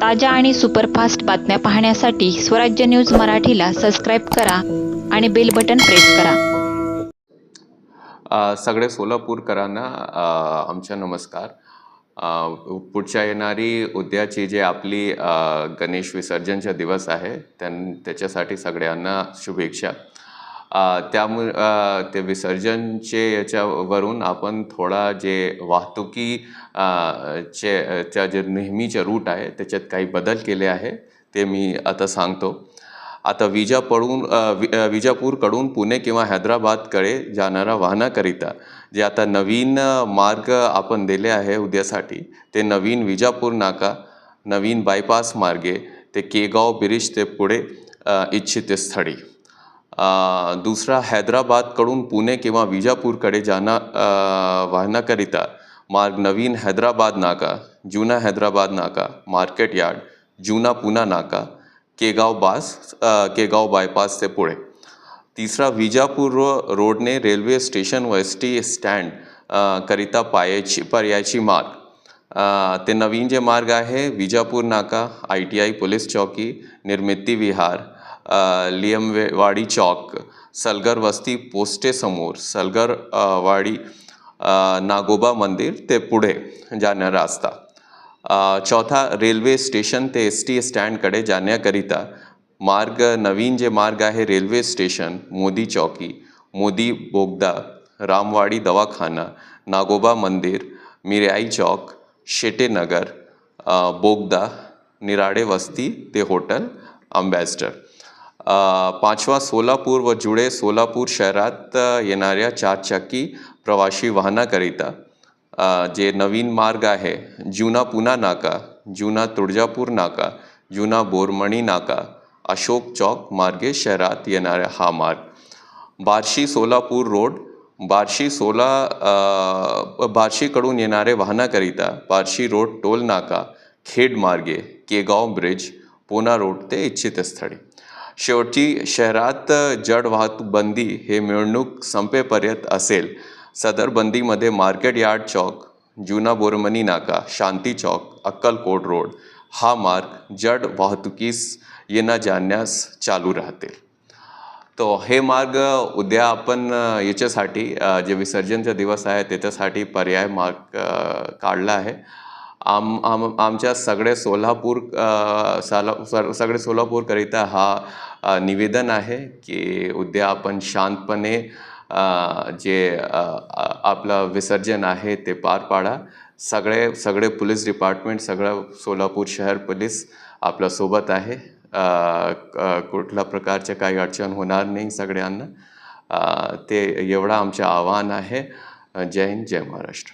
ताज्या आणि सुपरफास्ट बातम्या पाहण्यासाठी स्वराज्य न्यूज मराठीला सबस्क्राईब करा आणि बेल बटन प्रेस करा. सगळे सोलापूरकरांना आमच्या नमस्कार. पुढच्या येणारी उद्याची जे आपली गणेश विसर्जनचा दिवस आहे त्यां त्याच्यासाठी सगळ्यांना शुभेच्छा. त्यामुळे ते विसर्जनचे याच्यावरून आपण थोडा जे वाहतुकी चे च्या जे नेहमीचे रूट आहे त्याच्यात काही बदल केले आहे ते मी आता सांगतो. आता विजापडून वि- विजापूरकडून पुणे किंवा हैदराबादकडे जाणाऱ्या वाहनाकरिता जे आता नवीन मार्ग आपण दिले आहे उद्यासाठी ते नवीन विजापूर नाका नवीन बायपास मार्गे ते केगाव ब्रिज ते पुढे इच्छित स्थळी. दुसरा हैदराबादकडून पुणे किंवा विजापूरकडे जाणा वाहनाकरिता मार्ग नवीन हैदराबाद नाका जुना हैदराबाद नाका मार्केट यार्ड जुना पुना नाका केगाव बास केगाव बायपास ते पुढे. तिसरा विजापूर रोडने रेल्वे स्टेशन व एस टी स्टँड करिता पायाची पर्यायची मार्ग. ते नवीन जे मार्ग आहे विजापूर नाका आय टी आय पोलीस चौकी निर्मिती विहार अ, लियमवाडी चौक सलगर वस्ती पोस्टेसमोर सलगर वाडी नागोबा मंदिर ते पुढे जाणारा रस्ता. चौथा रेल्वे स्टेशन ते एस टी स्टँडकडे जाण्याकरिता मार्ग नवीन जे मार्ग आहे रेल्वे स्टेशन मोदी चौकी मोदी बोगदा रामवाडी दवाखाना नागोबा मंदिर मिराई चौक शेटेनगर बोगदा निराडे वस्ती ते हॉटेल अम्बॅसडर पाचवा सोलापूर व जुळे सोलापूर शहरात येणाऱ्या चारचाकी प्रवासी वाहनाकरिता जे नवीन मार्ग आहे जुना पुना नाका जुना तुळजापूर नाका जुना बोरमणी नाका अशोक चौक मार्गे शहरात येणारा हा मार्ग. बार्शी सोलापूर रोड बार्शी सोला बार्शीकडून येणारे वाहनाकरिता बार्शी रोड टोल नाका खेड मार्गे केगाव ब्रिज पुना रोड ते इच्छित स्थळी शेवटची शहरात जड वाहतूक बंदी हे मिळवणूक संपेपर्यंत असेल. सदर बंदीमध्ये मार्केट यार्ड चौक जुना बोरमनी नाका शांती चौक अक्कलकोट रोड हा मार्ग जड वाहतुकीस येण्या जाण्यास चालू राहतील. तो हे मार्ग उद्या आपण याच्यासाठी जे विसर्जनचा दिवस आहे त्याच्यासाठी पर्याय मार्ग काढला आहे. आम आम आमच्या सगळे सोलापूर साला सर- सगळे सोलापूरकरिता हा निवेदन आहे की उद्या आपण शांतपणे जे आपलं विसर्जन आहे ते पार पाडा. सगळे सगळे पोलीस डिपार्टमेंट सगळं सोलापूर शहर पोलीस आपल्यासोबत आहे. कुठल्या प्रकारच्या काही अडचण होणार नाही सगळ्यांना. ते एवढं आमचं आव्हान आहे. जय हिंद जय महाराष्ट्र.